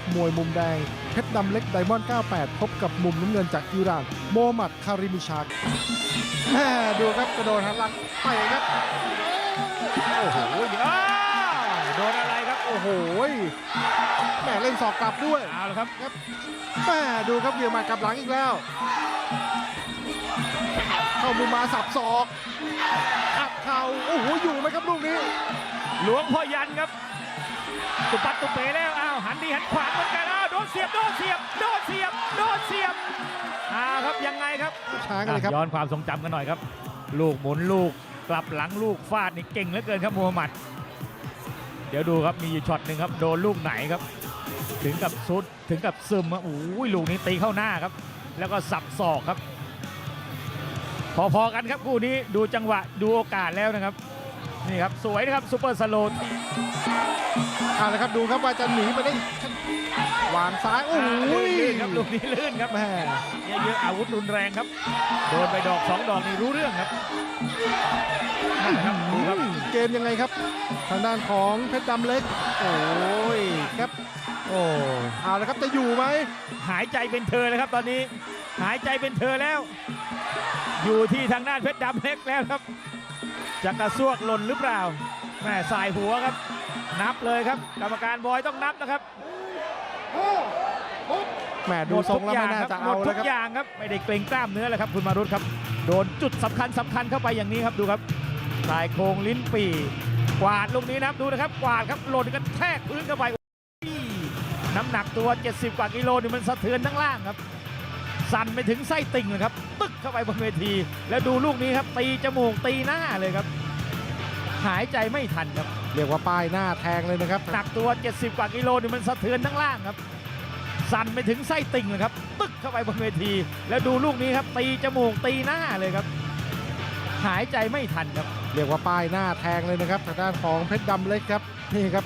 นักมวยมุมแดง เพชรดำเล็กไดมอนด์ 98 พบกับมุมน้ำเงินจากอิหร่าน โมฮัมหมัดคาริมิชากแม่ดูครับกระโดดหันหลังไปครับ โอ้โหอ้าวโดนอะไรครับ โอ้โหโอ้ยแม่เล่นศอกกลับด้วยเอาละครับแม่ดูครับเหวี่ยงหมัดกลับหลังอีกแล้ว เข้ามุมมาสับศอกอัดเข่าโอ้โหอยู่ไหมครับลูกนี้ หลวงพ่อยันครับ ตุปัดตุเป๋แล้ว โดนเสียบโดนเสียบโดนเสียบโดนเสียบอ้าวครับยังไงครับช้ากันเลยครับ ย้อนความทรงจำกันหน่อยครับ ลูกหมุนลูกกลับหลังลูกฟาดนี่เก่งเหลือเกินครับมูฮัมหมัด เดี๋ยวดูครับมีอยู่ช็อตหนึ่งครับโดนลูกไหนครับ ถึงกับซุดถึงกับซึมครับโอ้ยลูกนี้ตีเข้าหน้าครับ แล้วก็สับศอกครับ พอๆกันครับคู่นี้ดูจังหวะดูโอกาสแล้วนะครับ นี่ครับ สวยนะครับซูเปอร์สโลว์เอาละครับดูครับว่าจะหนีไปได้วางซ้ายโอ้โหลื่นครับลูกนี้ลื่นครับแม่เยอะๆอาวุธรุนแรงครับโดนไปดอกสองดอกนี่รู้เรื่องครับนั่นครับดูครับเกมยังไงครับ ทางด้านของเพชรดำเล็ก โอ้ยครับโอ้เอาละครับจะอยู่ไหมหายใจเป็นเธอเลยครับตอนนี้ หายใจเป็นเธอแล้ว อยู่ที่ทางด้านเพชรดำเล็กแล้วครับจะกระซวกหล่นหรือเปล่าแม่สายหัวครับ นับเลยครับ กรรมการบอยต้องนับนะครับแหม่ดูทรงแล้วไม่น่าจะหมเอาดแล้ทุวกครับอย่างครับไม่ได้เกรงกล้ามเนื้อเลยครับคุณมารุตครับ โดนจุดสำคัญสำคัญเข้าไปอย่างนี้ครับดูครับชายโครงลิ้นปี่กวาดลูกนี้นะครับดูนะครับกวาดครับหล่นกันแทกพื้นเข้าไปโอ้ยน้ำหนักตัว 70 กว่ากิโลนี่มันสะเทือนทั้งล่างครับ สั่นไปถึงไส้ติ่งเลยครับ ตึกเข้าไปบนเวที แล้วดูลูกนี้ครับ ตีจมูกตีหน้าเลยครับ หายใจไม่ทันครับเรียกว่าป้ายหน้าแทงเลยนะครับหนักตัว 70 กว่ากิโลนี่มันสะเทือนทั้งล่างครับ สั่นไปถึงไส้ติ่งเลยครับ ตึกเข้าไปบนเวที แล้วดูลูกนี้ครับ ตีจมูกตีหน้าเลยครับ หายใจไม่ทันครับ เรียกว่าป้ายหน้าแทงเลยนะครับทางด้านของเพชรดำเล็กครับนี่ครับ